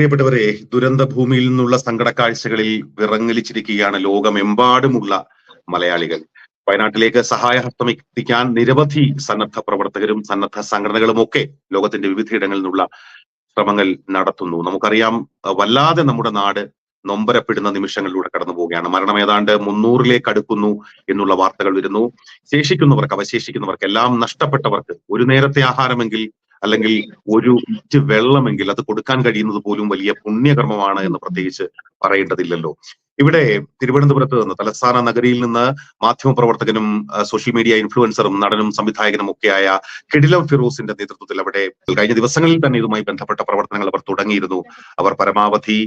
പ്രിയപ്പെട്ടവരെ ദുരന്ത ഭൂമിയിൽ നിന്നുള്ള സങ്കട കാഴ്ചകളിൽ വിറങ്ങലിച്ചിരിക്കുകയാണ് ലോകമെമ്പാടുമുള്ള മലയാളികൾ. വയനാട്ടിലേക്ക് സഹായഹസ്തം എത്തിക്കാൻ നിരവധി സന്നദ്ധ പ്രവർത്തകരും സന്നദ്ധ സംഘടനകളും ഒക്കെ ലോകത്തിന്റെ വിവിധയിടങ്ങളിൽ നിന്നുള്ള ശ്രമങ്ങൾ നടത്തുന്നു. നമുക്കറിയാം വല്ലാതെ നമ്മുടെ നാട് നൊമ്പരപ്പെടുന്ന നിമിഷങ്ങളിലൂടെ കടന്നു പോവുകയാണ്. മരണം ഏതാണ്ട് മുന്നൂറിലേക്ക് അടുക്കുന്നു എന്നുള്ള വാർത്തകൾ വരുന്നു. ശേഷിക്കുന്നവർക്ക് അവശേഷിക്കുന്നവർക്ക് എല്ലാം നഷ്ടപ്പെട്ടവർക്ക് ഒരു നേരത്തെ ആഹാരമെങ്കിൽ അല്ലെങ്കിൽ ഒരു ഇറ്റ് വെള്ളമെങ്കിൽ അത് കൊടുക്കാൻ കഴിയുന്നത് പോലും വലിയ പുണ്യകർമ്മമാണ് എന്ന് പ്രത്യേകിച്ച് പറയേണ്ടതില്ലല്ലോ. ഇവിടെ തിരുവനന്തപുരത്ത് നിന്ന് തലസ്ഥാന നഗരിയിൽ നിന്ന് മാധ്യമപ്രവർത്തകനും സോഷ്യൽ മീഡിയ ഇൻഫ്ലുവൻസറും നടനും സംവിധായകനും ഒക്കെയായ കിടിലം ഫിറോസിന്റെ നേതൃത്വത്തിൽ അവിടെ കഴിഞ്ഞ ദിവസങ്ങളിൽ തന്നെ ഇതുമായി ബന്ധപ്പെട്ട പ്രവർത്തനങ്ങൾ അവർ തുടങ്ങിയിരുന്നു. അവർ പരമാവധി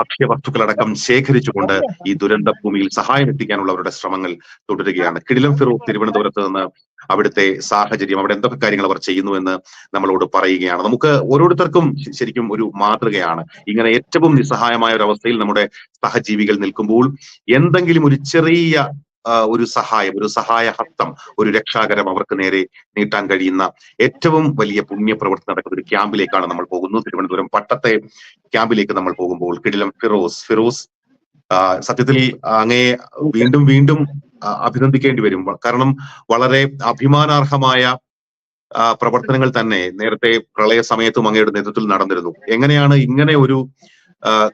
ഭക്ഷ്യവസ്തുക്കളടക്കം ശേഖരിച്ചുകൊണ്ട് ഈ ദുരന്ത ഭൂമിയിൽ സഹായം എത്തിക്കാനുള്ള അവരുടെ ശ്രമങ്ങൾ തുടരുകയാണ്. കിടിലം ഫിറോസ് തിരുവനന്തപുരത്ത് നിന്ന് അവിടുത്തെ സാഹചര്യം അവിടെ എന്തൊക്കെ കാര്യങ്ങൾ അവർ ചെയ്യുന്നു എന്ന് നമ്മളോട് പറയുകയാണ്. നമുക്ക് ഓരോരുത്തർക്കും ശരിക്കും ഒരു മാതൃകയാണ്. ഇങ്ങനെ ഏറ്റവും നിസ്സഹായമായ ഒരു അവസ്ഥയിൽ നമ്മുടെ സഹജീവികൾ നിൽക്കുമ്പോൾ എന്തെങ്കിലും ഒരു ചെറിയ ഒരു സഹായം ഒരു സഹായ ഹസ്തം ഒരു രക്ഷാകരം അവർക്ക് നേരെ നീട്ടാൻ കഴിയുന്ന ഏറ്റവും വലിയ പുണ്യപ്രവൃത്തി നടക്കുന്ന ഒരു ക്യാമ്പിലേക്കാണ് നമ്മൾ പോകുന്നത്. തിരുവനന്തപുരം പട്ടത്തെ ക്യാമ്പിലേക്ക് നമ്മൾ പോകുമ്പോൾ കിടിലം ഫിറോസ് ഫിറോസ് സത്യത്തിൽ അങ്ങേ വീണ്ടും വീണ്ടും അഭിനന്ദിക്കേണ്ടി വരും. കാരണം വളരെ അഭിമാനാർഹമായ പ്രവർത്തനങ്ങൾ തന്നെ നേരത്തെ പ്രളയ സമയത്തും അങ്ങയുടെ നേതൃത്വത്തിൽ നടന്നിരുന്നു. എങ്ങനെയാണ് ഇങ്ങനെ ഒരു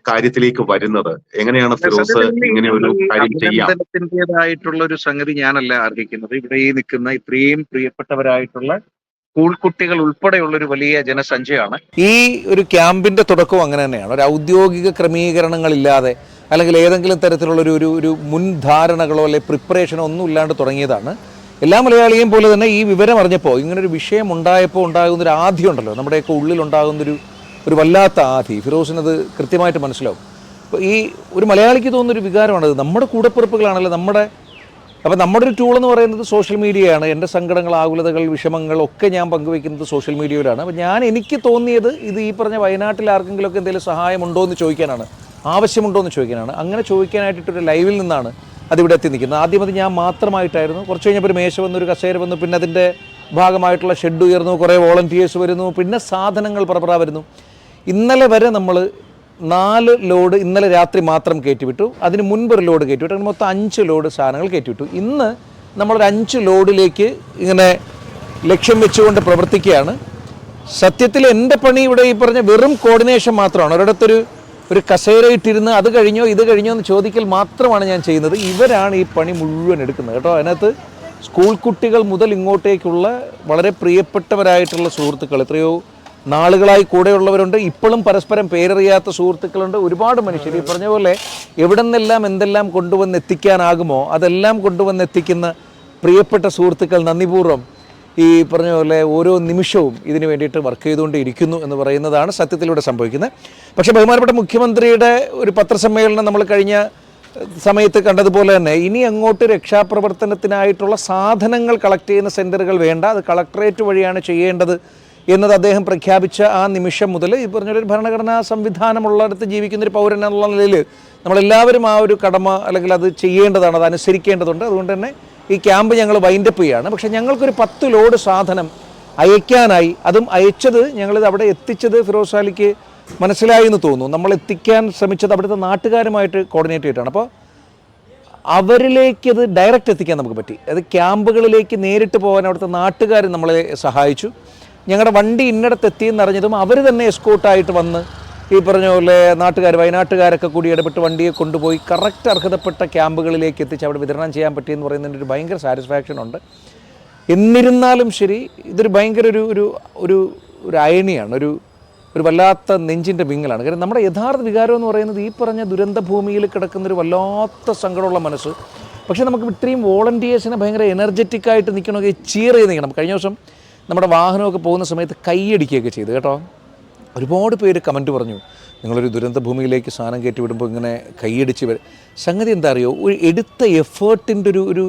കാര്യത്തിലേക്ക് വരുന്നത്? എങ്ങനെയാണ് ഫിറോസ് ഇങ്ങനെ ഒരു കാര്യം ചെയ്യാം? ഒരു സംഗതി ഞാനല്ല അർഹിക്കുന്നത് ഇവിടെ ഈ നിൽക്കുന്ന ഇത്രയും പ്രിയപ്പെട്ടവരായിട്ടുള്ള സ്കൂൾ കുട്ടികൾ ഉൾപ്പെടെയുള്ള ഒരു വലിയ ജനസഞ്ചയമാണ് ഈ ഒരു ക്യാമ്പിന്റെ തുടക്കം അങ്ങനെ തന്നെയാണ്. ഒരു ഔദ്യോഗിക ക്രമീകരണങ്ങളില്ലാതെ അല്ലെങ്കിൽ ഏതെങ്കിലും തരത്തിലുള്ള ഒരു ഒരു ഒരു മുൻധാരണകളോ അല്ലെങ്കിൽ പ്രിപ്പറേഷനോ ഒന്നും ഇല്ലാണ്ട് തുടങ്ങിയതാണ്. എല്ലാ മലയാളിയെയും പോലെ തന്നെ ഈ വിവരം അറിഞ്ഞപ്പോൾ ഇങ്ങനൊരു വിഷയം ഉണ്ടായപ്പോൾ ഉണ്ടാകുന്ന ഒരു ആധി ഉണ്ടല്ലോ. നമ്മുടെയൊക്കെ ഉള്ളിലുണ്ടാകുന്നൊരു ഒരു വല്ലാത്ത ആധി. ഫിറോസിനത് കൃത്യമായിട്ട് മനസ്സിലാവും. അപ്പോൾ ഈ ഒരു മലയാളിക്ക് തോന്നുന്ന ഒരു വികാരമാണത് നമ്മുടെ കൂടപ്പിറപ്പുകളാണല്ലോ നമ്മുടെ അപ്പോൾ നമ്മുടെ ഒരു ടൂൾ എന്ന് പറയുന്നത് സോഷ്യൽ മീഡിയയാണ് എന്റെ സങ്കടങ്ങൾ ആകുലതകൾ വിഷമങ്ങൾ ഒക്കെ ഞാൻ പങ്കുവയ്ക്കുന്നത് സോഷ്യൽ മീഡിയയിലാണ് അപ്പോൾ ഞാൻ എനിക്ക് തോന്നിയത് ഇത് ഈ പറഞ്ഞ വയനാട്ടിൽ ആർക്കെങ്കിലുമൊക്കെ എന്തെങ്കിലും സഹായമുണ്ടോ എന്ന് ചോദിക്കാനാണ്. ആവശ്യമുണ്ടോ എന്ന് ചോദിക്കാനാണ്. അങ്ങനെ ചോദിക്കാനായിട്ടൊരു ലൈവിൽ നിന്നാണ് അതിവിടെ എത്തി നിൽക്കുന്നത് ആദ്യം അത് ഞാൻ മാത്രമായിട്ടായിരുന്നു. കുറച്ച് കഴിഞ്ഞപ്പോൾ ഒരു മേശ വന്നു ഒരു കസേര വന്നു പിന്നെ അതിന്റെ ഭാഗമായിട്ടുള്ള ഷെഡ് ഉയർന്നു കുറേ വോളണ്ടിയേഴ്സ് വരുന്നു പിന്നെ സാധനങ്ങൾ പറപ്പറ വരുന്നു. ഇന്നലെ വരെ നമ്മൾ നാല് ലോഡ് ഇന്നലെ രാത്രി മാത്രം കയറ്റിവിട്ടു. അതിന് മുൻപ് ഒരു ലോഡ് കയറ്റിവിട്ടു. അങ്ങനെ മൊത്തം അഞ്ച് ലോഡ് സാധനങ്ങൾ കയറ്റിവിട്ടു. ഇന്ന് നമ്മളൊരു അഞ്ച് ലോഡിലേക്ക് ഇങ്ങനെ ലക്ഷ്യം വെച്ചുകൊണ്ട് പ്രവർത്തിക്കുകയാണ്. സത്യത്തിൽ എന്റെ പണി ഇവിടെ ഈ പറഞ്ഞ വെറും കോർഡിനേഷൻ മാത്രമാണ്. ഒരിടത്തൊരു ഒരു കസേര ഇട്ടിരുന്ന് അത് കഴിഞ്ഞോ ഇത് കഴിഞ്ഞോ എന്ന് ചോദിക്കൽ മാത്രമാണ് ഞാൻ ചെയ്യുന്നത്. ഇവരാണ് ഈ പണി മുഴുവൻ എടുക്കുന്നത് കേട്ടോ. അതിനകത്ത് സ്കൂൾ കുട്ടികൾ മുതൽ ഇങ്ങോട്ടേക്കുള്ള വളരെ പ്രിയപ്പെട്ടവരായിട്ടുള്ള സുഹൃത്തുക്കൾ എത്രയോ നാളുകളായി കൂടെയുള്ളവരുണ്ട്. ഇപ്പോഴും പരസ്പരം പേരറിയാത്ത സുഹൃത്തുക്കളുണ്ട്. ഒരുപാട് മനുഷ്യർ ഈ പറഞ്ഞ പോലെ എവിടെ നിന്നെല്ലാം എന്തെല്ലാം കൊണ്ടുവന്ന് എത്തിക്കാനാകുമോ അതെല്ലാം കൊണ്ടുവന്ന് എത്തിക്കുന്ന പ്രിയപ്പെട്ട സുഹൃത്തുക്കൾ നന്ദിപൂർവം ഈ പറഞ്ഞ പോലെ ഓരോ നിമിഷവും ഇതിനു വേണ്ടിയിട്ട് വർക്ക് ചെയ്തുകൊണ്ടിരിക്കുന്നു എന്ന് പറയുന്നതാണ് സത്യത്തിലൂടെ സംഭവിക്കുന്നത്. പക്ഷേ ബഹുമാനപ്പെട്ട മുഖ്യമന്ത്രിയുടെ ഒരു പത്രസമ്മേളനം നമ്മൾ കഴിഞ്ഞ സമയത്ത് കണ്ടതുപോലെ തന്നെ ഇനി അങ്ങോട്ട് രക്ഷാപ്രവർത്തനത്തിനായിട്ടുള്ള സാധനങ്ങൾ കളക്ട് ചെയ്യുന്ന സെന്ററുകൾ വേണ്ട അത് കളക്ടറേറ്റ് വഴിയാണ് ചെയ്യേണ്ടത് എന്നത് അദ്ദേഹം പ്രഖ്യാപിച്ച ആ നിമിഷം മുതൽ ഈ പറഞ്ഞൊരു ഭരണഘടനാ സംവിധാനമുള്ളിടത്ത് ജീവിക്കുന്ന ഒരു പൗരൻ എന്നുള്ള നിലയിൽ നമ്മളെല്ലാവരും ആ ഒരു കടമ അല്ലെങ്കിൽ അത് ചെയ്യേണ്ടതാണ് അത് അനുസരിക്കേണ്ടതുണ്ട്. അതുകൊണ്ട് തന്നെ ഈ ക്യാമ്പ് ഞങ്ങൾ വൈൻഡപ്പ് ചെയ്യുകയാണ് പക്ഷേ ഞങ്ങൾക്കൊരു പത്ത് ലോഡ് സാധനം അയക്കാനായി അതും അയച്ചത് ഞങ്ങളിത് അവിടെ എത്തിച്ചത് ഫിറോസാലിക്ക് മനസ്സിലായി എന്ന് തോന്നുന്നു. നമ്മൾ എത്തിക്കാൻ ശ്രമിച്ചത് അവിടുത്തെ നാട്ടുകാരുമായിട്ട് കോർഡിനേറ്റ് ചെയ്തിട്ടാണ്. അപ്പോൾ അവരിലേക്ക് അത് ഡയറക്റ്റ് എത്തിക്കാൻ നമുക്ക് പറ്റി. അത് ക്യാമ്പുകളിലേക്ക് നേരിട്ട് പോകാൻ അവിടുത്തെ നാട്ടുകാർ നമ്മളെ സഹായിച്ചു. ഞങ്ങളുടെ വണ്ടി ഇന്നിടത്ത് എത്തിയെന്ന് അറിഞ്ഞതും അവർ തന്നെ എസ്കോട്ടായിട്ട് വന്ന് ഈ പറഞ്ഞ പോലെ നാട്ടുകാർ വയനാട്ടുകാരൊക്കെ കൂടി ഇടപെട്ട് വണ്ടിയെ കൊണ്ടുപോയി കറക്റ്റ് അർഹതപ്പെട്ട ക്യാമ്പുകളിലേക്ക് എത്തിച്ച് അവിടെ വിതരണം ചെയ്യാൻ പറ്റിയെന്ന് പറയുന്നതിന്റെ ഒരു ഭയങ്കര സാറ്റിസ്ഫാക്ഷൻ ഉണ്ട്. എന്നിരുന്നാലും ശരി ഇതൊരു ഭയങ്കര ഒരു ഒരു ഒരു ഒരു അയണിയാണ് ഒരു ഒരു വല്ലാത്ത നെഞ്ചിന്റെ വിങ്ങലാണ്. കാരണം നമ്മുടെ യഥാർത്ഥ വികാരം എന്ന് പറയുന്നത് ഈ പറഞ്ഞ ദുരന്ത ഭൂമിയിൽ കിടക്കുന്ന ഒരു വല്ലാത്ത സങ്കടമുള്ള മനസ്സ്. പക്ഷേ നമുക്ക് ഇത്രയും വോളണ്ടിയേഴ്സിനെ ഭയങ്കര എനർജറ്റിക് ആയിട്ട് നിൽക്കണമെങ്കിൽ ചീർ ചെയ്ത് നിൽക്കണം. കഴിഞ്ഞ ദിവസം നമ്മുടെ വാഹനമൊക്കെ പോകുന്ന സമയത്ത് കൈയടിക്കുകയൊക്കെ ചെയ്തു കേട്ടോ. ഒരുപാട് പേര് കമന്റ് പറഞ്ഞു നിങ്ങളൊരു ദുരന്ത ഭൂമിയിലേക്ക് സാധനം കയറ്റി വിടുമ്പോൾ ഇങ്ങനെ കൈയടിച്ച് വരും സംഗതി എന്താ അറിയോ? ഒരു എടുത്ത എഫേർട്ടിന്റെ ഒരു ഒരു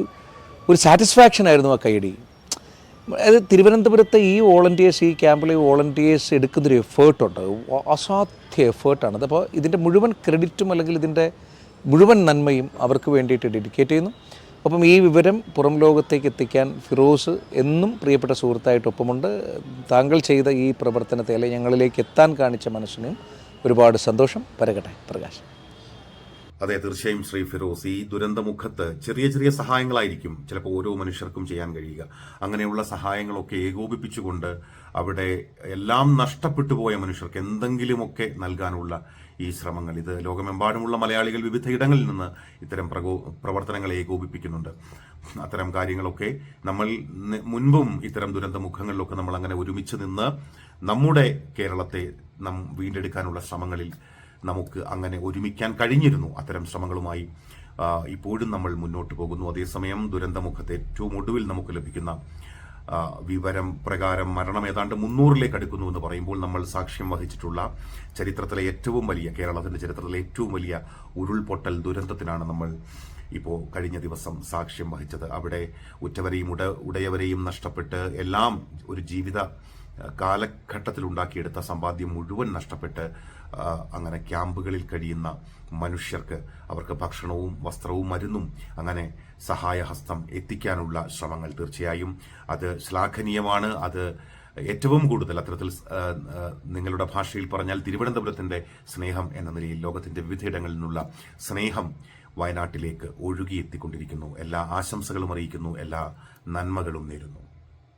ഒരു സാറ്റിസ്ഫാക്ഷൻ ആയിരുന്നു ആ കൈയടി. അത് തിരുവനന്തപുരത്തെ ഈ വോളണ്ടിയേഴ്സ് ഈ ക്യാമ്പിലെ വോളണ്ടിയേഴ്സ് എടുക്കുന്നൊരു എഫേർട്ടുണ്ട്. അസാധ്യ എഫേർട്ടാണ്. അപ്പോൾ ഇതിന്റെ മുഴുവൻ ക്രെഡിറ്റും അല്ലെങ്കിൽ ഇതിന്റെ മുഴുവൻ നന്മയും അവർക്ക് വേണ്ടിയിട്ട് ഡെഡിക്കേറ്റ് ചെയ്യുന്നു. ഒപ്പം ഈ വിവരം പുറം ലോകത്തേക്ക് എത്തിക്കാൻ ഫിറോസ് എന്നും പ്രിയപ്പെട്ട സുഹൃത്തായിട്ടൊപ്പമുണ്ട്. താങ്കൾ ചെയ്ത ഈ പ്രവർത്തനത്തെ അല്ലെങ്കിൽ ഞങ്ങളിലേക്ക് എത്താൻ കാണിച്ച മനസ്സിനും ഒരുപാട് സന്തോഷം. പരകട്ടെ പ്രകാശ്. അതെ തീർച്ചയായും ശ്രീ ഫിറോസ്. ഈ ദുരന്തമുഖത്ത് ചെറിയ ചെറിയ സഹായങ്ങളായിരിക്കും ചിലപ്പോൾ ഓരോ മനുഷ്യർക്കും ചെയ്യാൻ കഴിയുക. അങ്ങനെയുള്ള സഹായങ്ങളൊക്കെ ഏകോപിപ്പിച്ചുകൊണ്ട് അവിടെ എല്ലാം നഷ്ടപ്പെട്ടു പോയ മനുഷ്യർക്ക് എന്തെങ്കിലുമൊക്കെ നൽകാനുള്ള ഈ ശ്രമങ്ങൾ. ഇത് ലോകമെമ്പാടുമുള്ള മലയാളികൾ വിവിധ ഇടങ്ങളിൽ നിന്ന് ഇത്തരം പ്രകോ പ്രവർത്തനങ്ങൾ ഏകോപിപ്പിക്കുന്നുണ്ട്. അത്തരം കാര്യങ്ങളൊക്കെ നമ്മൾ മുൻപും ഇത്തരം ദുരന്തമുഖങ്ങളിലൊക്കെ നമ്മൾ അങ്ങനെ ഒരുമിച്ച് നിന്ന് നമ്മുടെ കേരളത്തെ നാം വീണ്ടെടുക്കാനുള്ള ശ്രമങ്ങളിൽ നമുക്ക് അങ്ങനെ ഒരുമിക്കാൻ കഴിഞ്ഞിരുന്നു. അത്തരം ശ്രമങ്ങളുമായി ഇപ്പോഴും നമ്മൾ മുന്നോട്ട് പോകുന്നു. അതേസമയം ദുരന്തമുഖത്ത് ഏറ്റവും ഒടുവിൽ നമുക്ക് ലഭിക്കുന്ന വിവരം പ്രകാരം മരണം ഏതാണ്ട് മുന്നൂറിലേക്ക് അടുക്കുന്നു എന്ന് പറയുമ്പോൾ നമ്മൾ സാക്ഷ്യം വഹിച്ചിട്ടുള്ള ചരിത്രത്തിലെ ഏറ്റവും വലിയ കേരളത്തിന്റെ ചരിത്രത്തിലെ ഏറ്റവും വലിയ ഉരുൾപൊട്ടൽ ദുരന്തത്തിനാണ് നമ്മൾ ഇപ്പോൾ കഴിഞ്ഞ ദിവസം സാക്ഷ്യം വഹിച്ചത്. അവിടെ ഉറ്റവരെയും ഉട ഉടയവരെയും നഷ്ടപ്പെട്ട് എല്ലാം ഒരു ജീവിത കാലഘട്ടത്തിൽ ഉണ്ടാക്കിയെടുത്ത സമ്പാദ്യം മുഴുവൻ നഷ്ടപ്പെട്ട് അങ്ങനെ ക്യാമ്പുകളിൽ കഴിയുന്ന മനുഷ്യർക്ക് അവർക്ക് ഭക്ഷണവും വസ്ത്രവും മരുന്നും അങ്ങനെ സഹായഹസ്തം എത്തിക്കാനുള്ള ശ്രമങ്ങൾ തീർച്ചയായും. അത് ശ്ലാഘനീയമാണ്. അത് ഏറ്റവും കൂടുതൽ അത്തരത്തിൽ നിങ്ങളുടെ ഭാഷയിൽ പറഞ്ഞാൽ തിരുവനന്തപുരത്തിന്റെ സ്നേഹം എന്ന നിലയിൽ ലോകത്തിന്റെ വിവിധയിടങ്ങളിൽ നിന്നുള്ള സ്നേഹം വയനാട്ടിലേക്ക് ഒഴുകിയെത്തിക്കൊണ്ടിരിക്കുന്നു. എല്ലാ ആശംസകളും അറിയിക്കുന്നു. എല്ലാ നന്മകളും നേരുന്നു.